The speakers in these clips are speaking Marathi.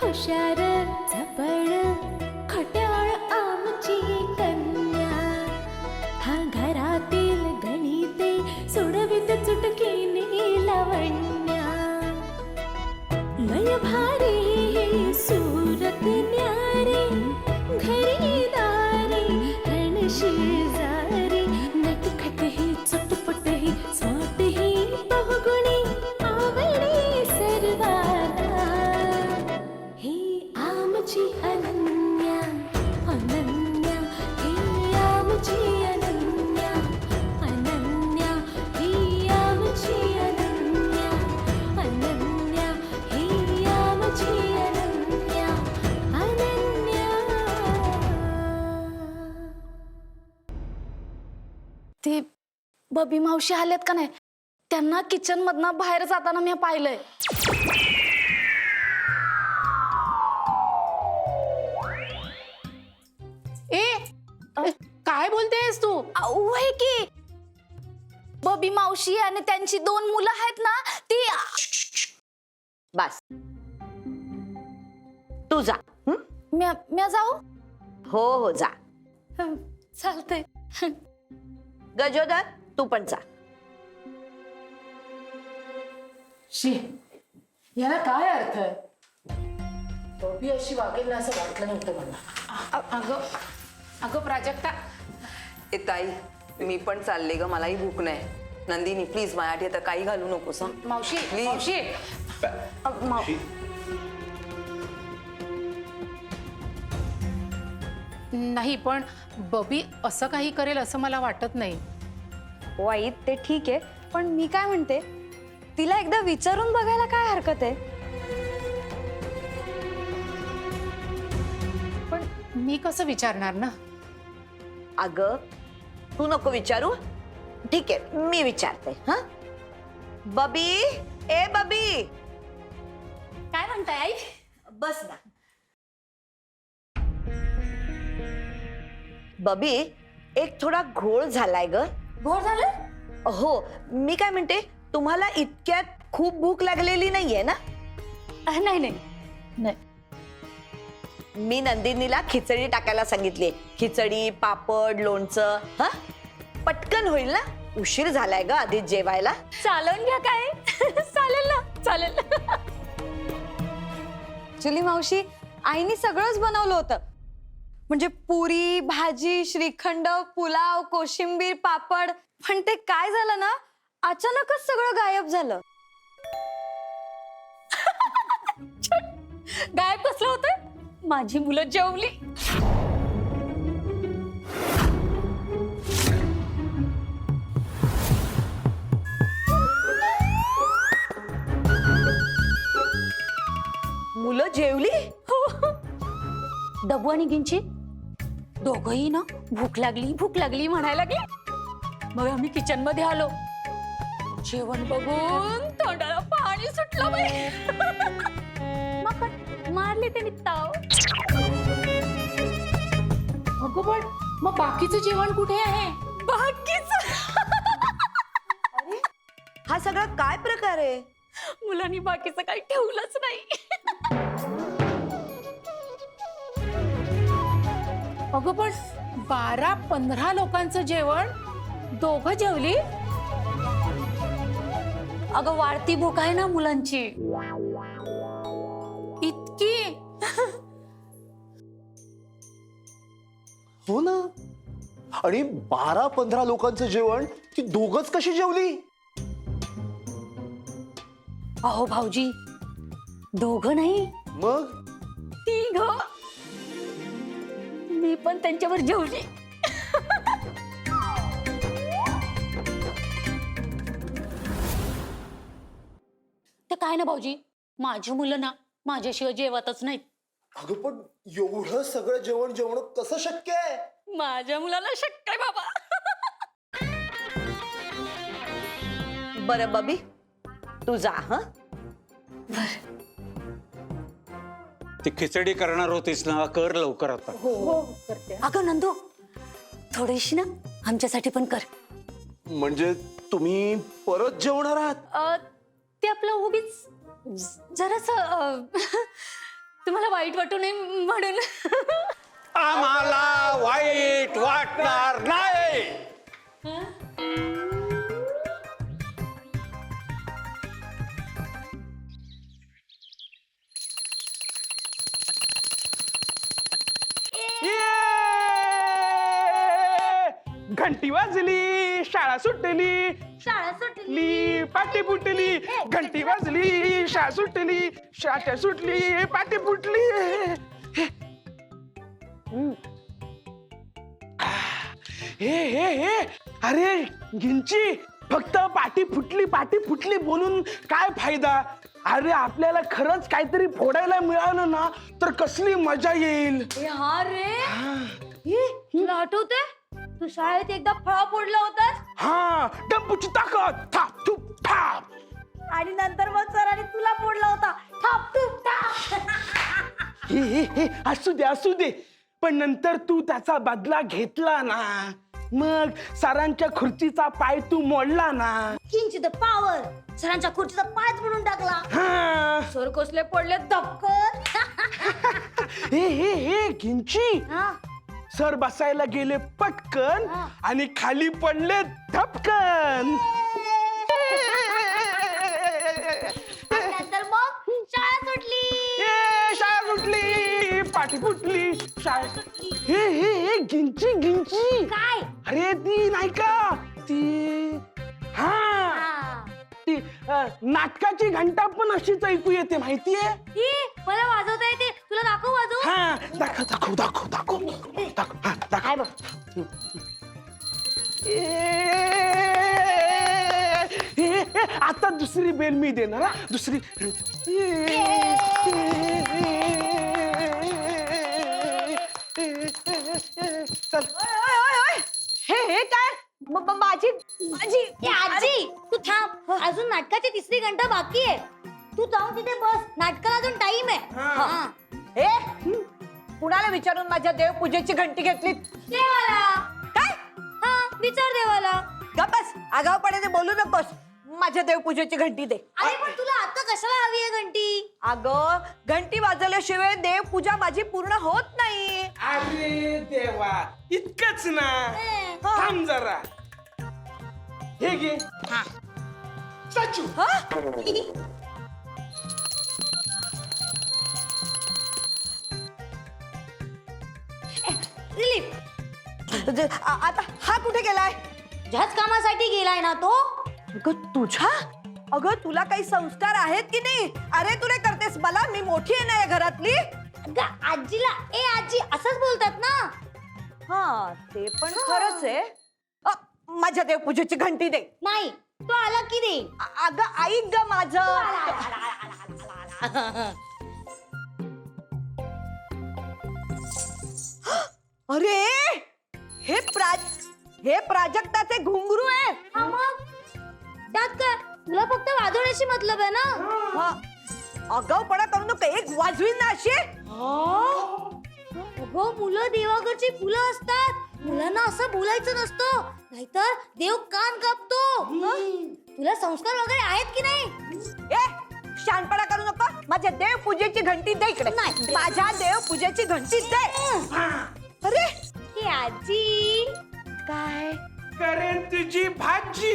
hoşarır. बबी मावशी आल्यात का नाही? त्यांना किचन मधनं बाहेर जाताना मी पाहिलंय. ए काय बोलतेस तू? वय की. बबी मावशी आणि त्यांची दोन मुलं आहेत ना ती बस. तू जा? म्या म्या जाऊ? हो हो जा. चालतंय. गजोदर? तू पण जा. शी याला काय अर्थ आहे? बॉबी अशी वागेल ना असं वाटलं नव्हतं मला. अ- अगं अगं प्राजक्ता. ए ताई मी पण चालले ग मलाही भूक नाही. नंदिनी प्लीज माझ्यासाठी आता काही घालू नकोस हं? मावशी Please. मावशी. अ, माव- नाही पण बबी असं काही करेल असं मला वाटत नाही. वाईट ते ठीक आहे. पण मी काय म्हणते तिला एकदा विचारून बघायला काय हरकत आहे? पण मी कसं विचारणार ना? अगं तू नको विचारू. ठीक आहे मी विचारते हा? बबी ए बबी! काय म्हणताय आई? बस ना. बबी एक थोडा घोळ झालाय ग. घोर झालं? हो मी काय म्हणते तुम्हाला इतक्यात खूप भूक लागलेली नाहीये ना? नाही नाही. नाही. मी नंदिनीला खिचडी टाकायला सांगितली. खिचडी पापड लोणचं हा? पटकन होईल ना? उशीर झालाय ग आधीच जेवायला. चालवून घ्या काय चालेल ना चालेल ऍक्च्युली मावशी आईने सगळंच बनवलं होतं. म्हणजे पुरी भाजी श्रीखंड पुलाव कोशिंबीर पापड. पण ते काय झालं ना? अचानकच सगळं गायब झालं. गायब कसलं होत माझी मुलं जेवली. मुलं जेवली? हो. डबू आणि गिंची? दोघही ना भूक लागली भूक लागली म्हणायला लागली. मग आम्ही किचनमध्ये आलो. जेवण बघून तोंडाला पाणी सुटलं बाई. मग मारले त्यांनी ताव. अगं पण मग बाकीचं जेवण कुठे आहे? बाकीच. हा सगळा काय प्रकार आहे? मुलांनी बाकीचं काही ठेवलंच नाही. अगं पण बारा पंधरा लोकांचं जेवण? दोघं जेवली? अगं वाढती भूक आहे ना मुलांची. इतकी. हो ना. आणि बारा पंधरा लोकांचं जेवण ती दोघच कशी जेवली? अहो भाऊजी दोघं नाही. मग? तिघ. मी पण त्यांच्यावर जेवली. ते काय ना भाऊजी? माझी मुलं ना माझ्याशिवाय जेवतच नाहीत. अगं पण एवढं सगळं जेवण जेवण कसं शक्य आहे? माझ्या मुलाला शक्य आहे बाबा. बरं बबी तू जा हा? ती खिचडी करणार होतीस ना कर लवकर आता. अगं नंदू थोडीशी ना आमच्यासाठी पण कर. म्हणजे तुम्ही परत जेवणार आहात? अ, ते आपलं उगीच जरास तुम्हाला वाईट वाटू नये म्हणून. आम्हाला वाईट वाटणार नाही. घंटी वाजली शाळा सुटली. शाळा सुटली. पाटी फुटली घंटी वाजली शाळा सुटली शाळा सुटली पाटी फुटली. हे हे हे. अरे गिंची फक्त पाटी फुटली पाटी फुटली बोलून काय फायदा? अरे आपल्याला खरंच काहीतरी फोडायला मिळालं ना तर कसली मजा येईल? हा रे. तुला आठवते तू शाळेत एकदा फळा फोडला होतास? हा डब्बूची ताकद! थाप थूप थाप! आणि नंतर मग सरांनी तुला फोडला होता. थाप थूप थाप! हे हे हे असू दे असू दे. पण नंतर तू त्याचा बदला घेतला ना. मग सरांच्या खुर्चीचा पाय तू मोडला ना. किंचित पावर. सरांच्या खुर्चीचा पायच म्हणून टाकला. हा. सर कसले पडले धपकन हे हे हे किंची. हा. सर बसायला गेले पटकन आणि खाली पडले धपकन. नंतर मग शाळा सुटली. ए, शाळा सुटली पाठी फुटली शाळा हे हे हे गिंची गिंची. काय? अरे ती नाही का? ती हा. हा. ती अ, नाटकाची घंटा पण अशीच ऐकू येते माहितीये? मला वाजवता येते. तुला दाखव वाजव हा दाखव दाखव दाखव दाखव. दाखव हा दाखव. ए, आता दुसरी बेल मी देणार हा. दुसरी. चल. हे हे काय? म- म- माझी माझी. ए, आजी. तू थांब. अजून नाटकाची तिसरी घंटा बाकी आहे. तू जाऊन तिथे बस. नाटकाला अजून टाइम आहे. हा. ए कुणाला विचारून माझ्या देवपूजेची घंटी घेतली देवाला. काय? हा विचार देवाला. गपस आगावपणे बोलू नकोस. माझ्या देवपूजेची घंटी दे. अरे पण तुला आता कशाला हवी आहे घंटी? अगं घंटी वाजवल्याशिवाय देवपूजा माझी पूर्ण होत नाही. अरे देवा इतकंच ना. थांब जरा. हे घे. रिलीफ आ- आता हा कुठे गेलाय? ज्याच कामासाठी गेलाय ना तो. अगं तुझ्या? अगं तुला काही संस्कार आहेत की नाही? अरे तुला करतेस मला? मी मोठी आहे ना या घरातली? अगं, आजीला ए आजी असंच बोलतात ना. हा ते पण खरंच आहे. अ, माझ्या देवपूजेची घंटी दे. नाही तो आला की देईन अ- अगं ऐक ग माझ. अरे हे प्राज हे प्राजक्ताचे घुंगरू आहे. हा मग? त्यात काय? तुला फक्त वाजवण्याशी मतलब आहे ना? हा. आगाऊपणा करू नको एक वाजवीन ना अशी. अगं मुलं देवाकडची फुलं असतात. मुलांना असं बोलायचं नसतं. नाहीतर देव कान कापतो. तुला संस्कार वगैरे आहेत की नाही? ए शानपणा करू नको. माझ्या देव पूजेची घंटी दे इकडे. नाही. माझ्या देव पूजेची घंटी दे. अरे ही आजी. काय? करेन तुझी भाजी.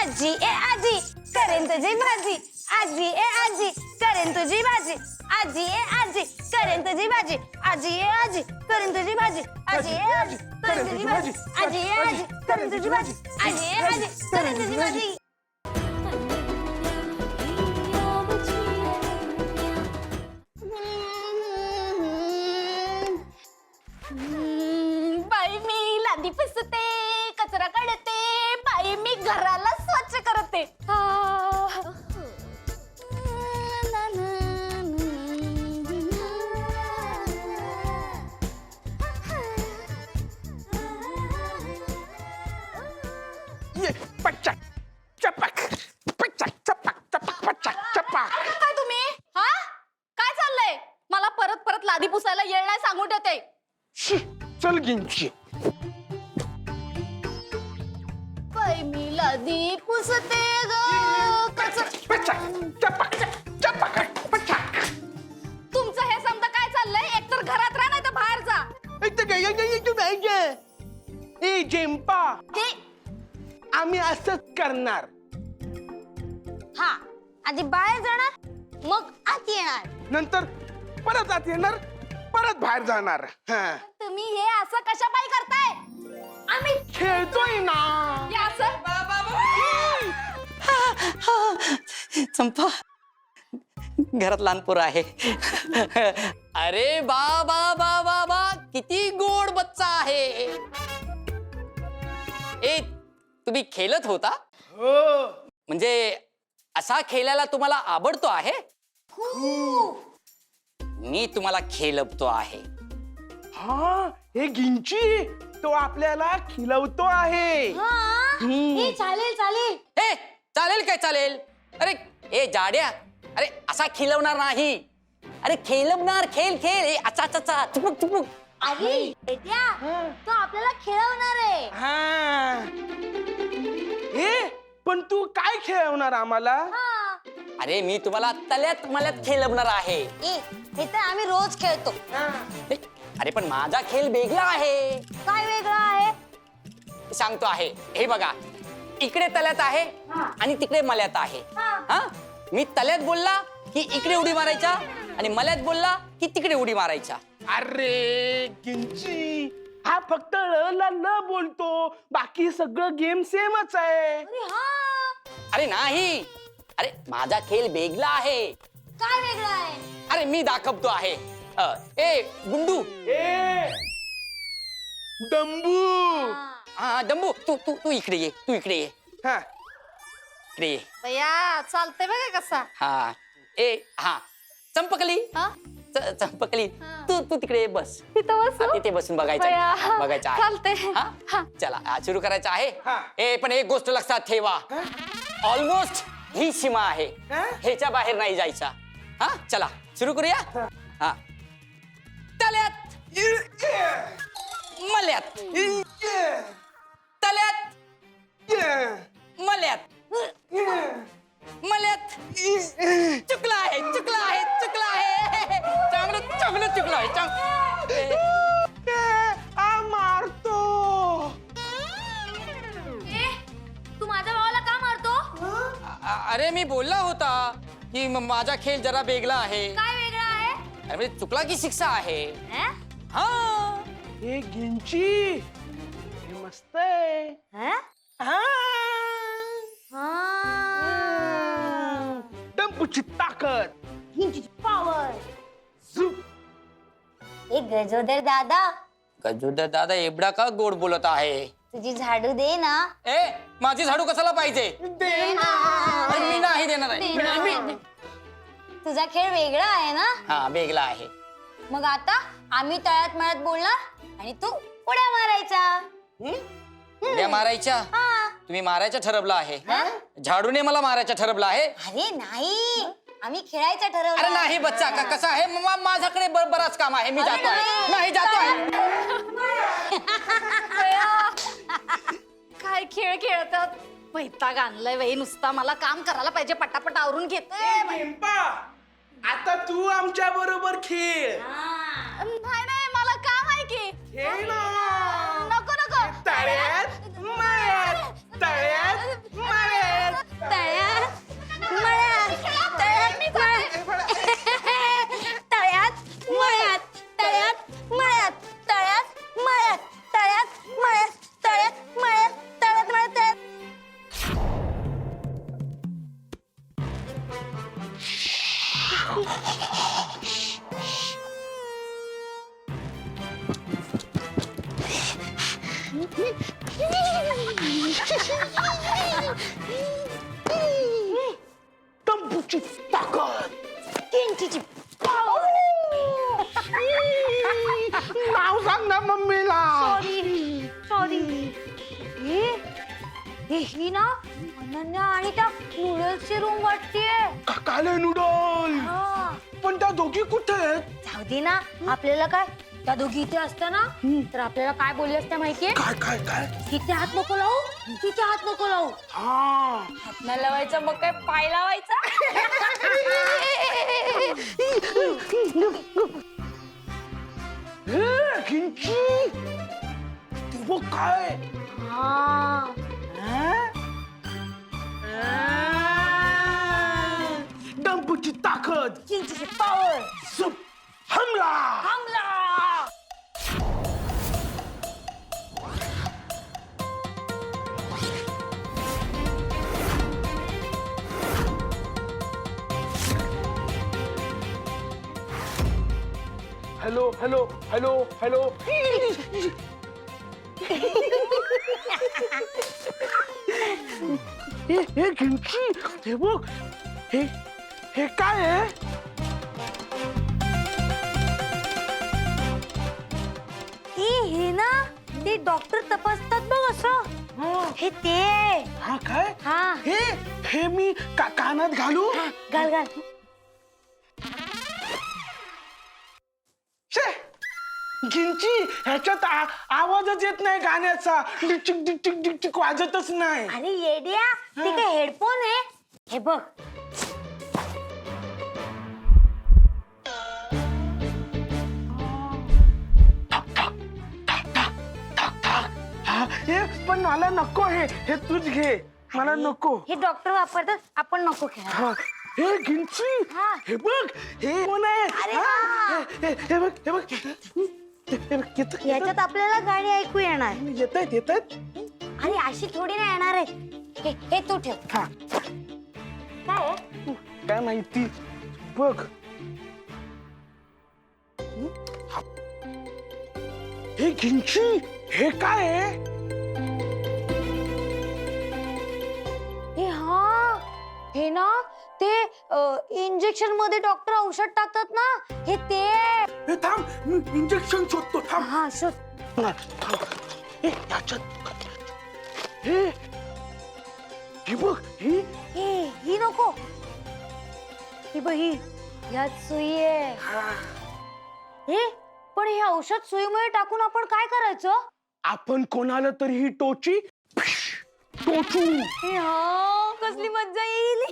आजी ए आजी. करेन तुझी भाजी. आजी ए आजी. करेन तुझी भाजी. आजी ए आजी. करेन तुझी भाजी. आजी ए आजी. करेन तुझी भाजी. आजी ए आजी. करेन तुझी भाजी. आजी ए आजी. करेन तुझी भाजी. आजी ए आजी. करेन तुझी भाजी. बाई मी लादी पुसते ग तुमचं हे समजा काय चाललंय एकतर घरात राहा नाही तर बाहेर जा ए जेम्पा ते आम्ही असंच करणार हा आधी बाहेर जाणार मग आत येणार नंतर परत आत येणार परत बाहेर जाणार. हा. तुम्ही हे असं कशा पायी करताय? आम्ही खेळतोय ना. हे असं? चंपा घरात लहान पोरं आहे. अरे बा बा बा बा बा किती गोड बच्चा आहे. ए तुम्ही खेळत होता? हो. म्हणजे असा खेळायला तुम्हाला आवडतो आहे? मी तुम्हाला खेळवतो आहे. हा हे गिंची तो आपल्याला खिलवतो आहे. हे चालेल चालेल. ए चालेल काय चालेल? अरे ए जाड्या अरे असा खिलवणार नाही. अरे खेळवणार खेळ खेळ ए अचा अचा चुपुक चुपुक अरे येत्या तो आपल्याला खेळवणार आहे. हा. ए पण तू काय खेळवणार आम्हाला? अरे मी तुम्हाला तल्यात मल्यात खेळवणार आहे. ए हे तर आम्ही रोज खेळतो. अरे पण माझा खेळ वेगळा आहे. काय वेगळं आहे? सांगतो आहे. हे बघा इकडे तल्यात आहे आणि तिकडे मल्यात आहे. हा. मी तल्यात बोलला की इकडे उडी मारायच्या आणि मल्यात बोलला की तिकडे उडी मारायच्या अरे गिंची हा फक्त ल ला ल बोलतो. बाकी सगळं गेम सेमच आहे. अरे नाही. अरे माझा खेळ वेगळा आहे. काय वेगळं आहे? अरे मी दाखवतो आहे. अ, ए गुंडू. ए डंबू. हा डंबू तू तू तू इकडे ये तू इकडे ये. हा. इकडे ये. बया चालतंय बघा कसा. हा. ए हा. चंपकली. हा? च- चंपकली. तू तू तिकडे ये, बस. तिथं हा, बसू तिथे बसून बघायचं बया. बघायचं आहे. हा? हा. चला हा, सुरू करायचं आहे. ए पण एक गोष्ट लक्षात ठेवा. ऑलमोस्ट ही सीमा आहे. हा? ह्याच्या बाहेर नाही जायचा. हा? चला सुरू करूया? हा. तल्यात मल्यात माझा खेळ जरा वेगळा आहे. काय वेगळं आहे? अरे म्हणजे चुकला की शिक्षा आहे? हं? हा. हे गिंची. हे मस्त आहे. हं? हा. हाँ. डंबूची ताकद. झुप. एक गजोदर दादा. गजोदर दादा एवढा का गोड बोलत आहे? तुझी झाडू दे ना. ए माझी झाडू कशाला पाहिजे? अरे, मी नाही देणार आहे. मी- मी- मी- तुझा खेळ वेगळा आहे ना? हा वेगळा आहे. मग आता आम्ही तळ्यात मळ्यात बोलणार आणि तू उड्या मारायच्या उड्या मारायच्या? हा. तुम्ही मारायचं ठरवलं आहे. झाडूने मला मारायचं ठरवलं आहे. अरे नाही. आम्ही खेळायचं अरे ठरवलं नाही बच्चा का कसं आहे? मा- माझ्याकडे बर- बराच काम आहे. मी जातो आहे नाही. जातो आहे काय खेळ खेळतात? वैताग आणलाय बाई. नुसता मला काम करायला पाहिजे. पटापट आवरून घेते पिंपा आता तू आमच्या बरोबर खेळ. नाही नाही मला काम आहे की. खेळ ना. डंबूची ताकद किंचीची नाव सांग ना मम्मीला सॉरी हे हे ही ना अनन्या आणि त्या नूडल्सची रूम वाटतेय काले नूडल पण त्या दोघी कुठे आहेत जाऊ दे ना आपल्याला काय त्या दोघी इथे असत्या ना तर आपल्याला काय बोलले असत्या माहितीये? काय काय काय? तिथे हात नको लावू तिथे हात नको लावू. हा. लावायचा मग काय पाय लावायचा? ए, किंची ते बघ काय? हा. डंपूची ताकद! चिंचेची पावर हे हे काय आहे ए हे ना ते डॉक्टर तपासतात बघ असं. हा, हे ते. हा काय? हा. हे हे मी का कानात घालू? घाल घाल. छे गिंची ह्याच्यात आ- आवाजच येत नाही गाण्याचा. डिचिक डिचिक डिचिक वाजतच नाही. अरे येड्या ते काय हेडफोन आहे? हे बघ. हा, पण मला नको हे. हे तूच घे. मला नको. हे डॉक्टर वापरतात आपण नको खेळा हा. हे गिंची हा. हे बघ. हे कोण आहे? अरे हा, वा. हे हे- हे बघ हे बघ. हे बघ, येत याच्यात आपल्याला गाणी ऐकू येणार. येत आहेत येत आहेत अरे अशी थोडी ना येणार आहे. हे हे तू ठेव. हा. काय आहे? काय माहिती? बघ. हा. गिंची हे काय आहे? हे ना ते इंजेक्शनमध्ये डॉक्टर औषध टाकतात ना हे ते. हे थांब मी इंजेक्शन शोधतो थांब. हा शोध. हे याच्यात हे हे बघ हे. हे ही नको. ही बघ ही. यात सुई आहे. हे. पण हे औषध सुईमुळे टाकून आपण काय करायचं? आपण कोणाला तरी ही टोची टोचू. हे हा. कसली मज्जा येईल?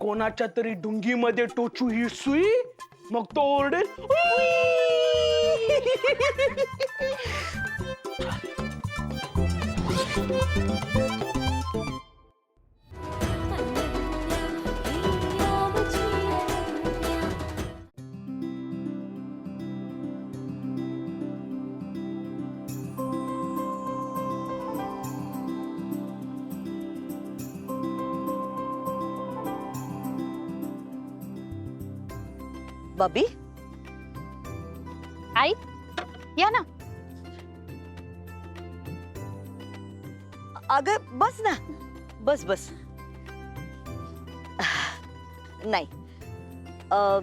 कोणाच्या तरी डुंगीमध्ये टोचू ही सुई? मग तो ओरडेल बबी? आई या ना. अगं बस ना. बस बस. नाही. अ,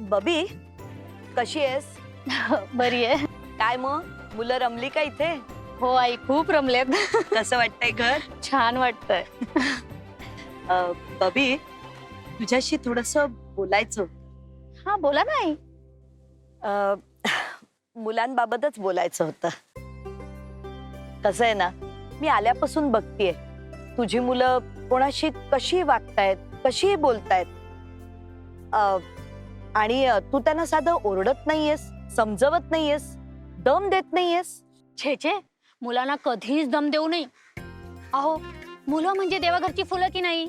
बबी कशी आहेस? बरी आहे. काय मग? मुलं रमली का इथे? हो आई खूप रमलेत. कसं वाटतंय घर? छान वाटतंय. अ, बबी तुझ्याशी थोडस बोलायचं हा बोला ना आई. अ, मुलांबाबतच बोलायचं होतं. कसं आहे ना मी आल्यापासून बघतीये. तुझी मुलं कोणाशी कशी वागतायत कशी बोलतायत? अ, आणि अ, तू त्यांना साधं ओरडत नाहीयेस समजवत नाहीयेस दम देत नाहीयेस? छे छे मुलांना कधीच दम देऊ नये. अहो मुलं म्हणजे देवाघरची फुलं की नाही?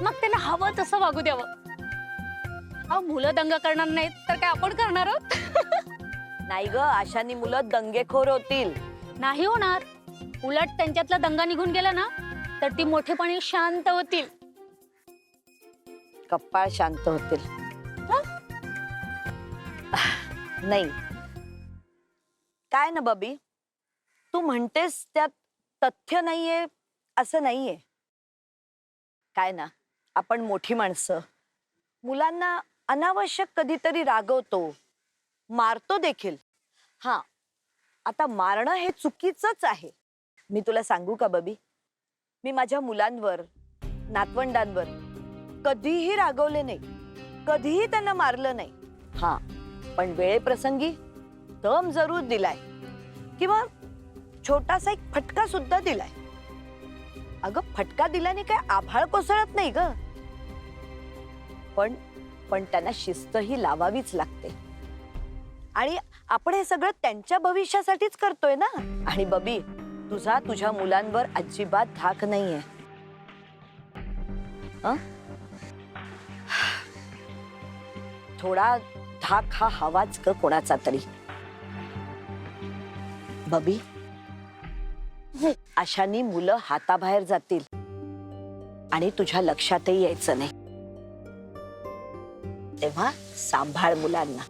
मग त्यांना हवं तसं वागू द्यावं. अहो मुलं दंग करणार नाहीत तर काय आपण करणार आहोत? नाही ग अशानी मुलं दंगेखोर होतील. नाही होणार. उलट त्यांच्यातला दंगा निघून गेला ना तर ती मोठेपणी शांत होतील. कप्पाळ शांत होतील. नाही. काय ना बबी? तू म्हणतेस त्यात तथ्य नाहीये असं नाहीये. काय ना आपण मोठी माणसं. मुलांना अनावश्यक कधीतरी रागवतो. मारतो देखील. हा. आता मारणं हे चुकीचंच आहे. मी तुला सांगू का बबी? मी माझ्या मुलांवर नातवंडांवर कधीही रागवले नाही. कधीही त्यांना मारलं नाही. हा. पण वेळेप्रसंगी दम जरूर दिलाय. किंवा छोटासा एक फटका सुद्धा दिलाय. अगं फटका दिल्याने काय आभाळ कोसळत नाही ग. पण पण त्यांना शिस्तही लावावीच लागते. आणि आपण हे सगळं त्यांच्या भविष्यासाठीच करतोय ना? आणि बबी तुझा तुझ्या मुलांवर अजिबात धाक नाहीये. थोडा धाक हा हवाच ग कोणाचा तरी. बबी अशानी मुलं हाताबाहेर जातील. आणि तुझ्या लक्षातही यायचं नाही. तेव्हा सांभाळ मुलांना.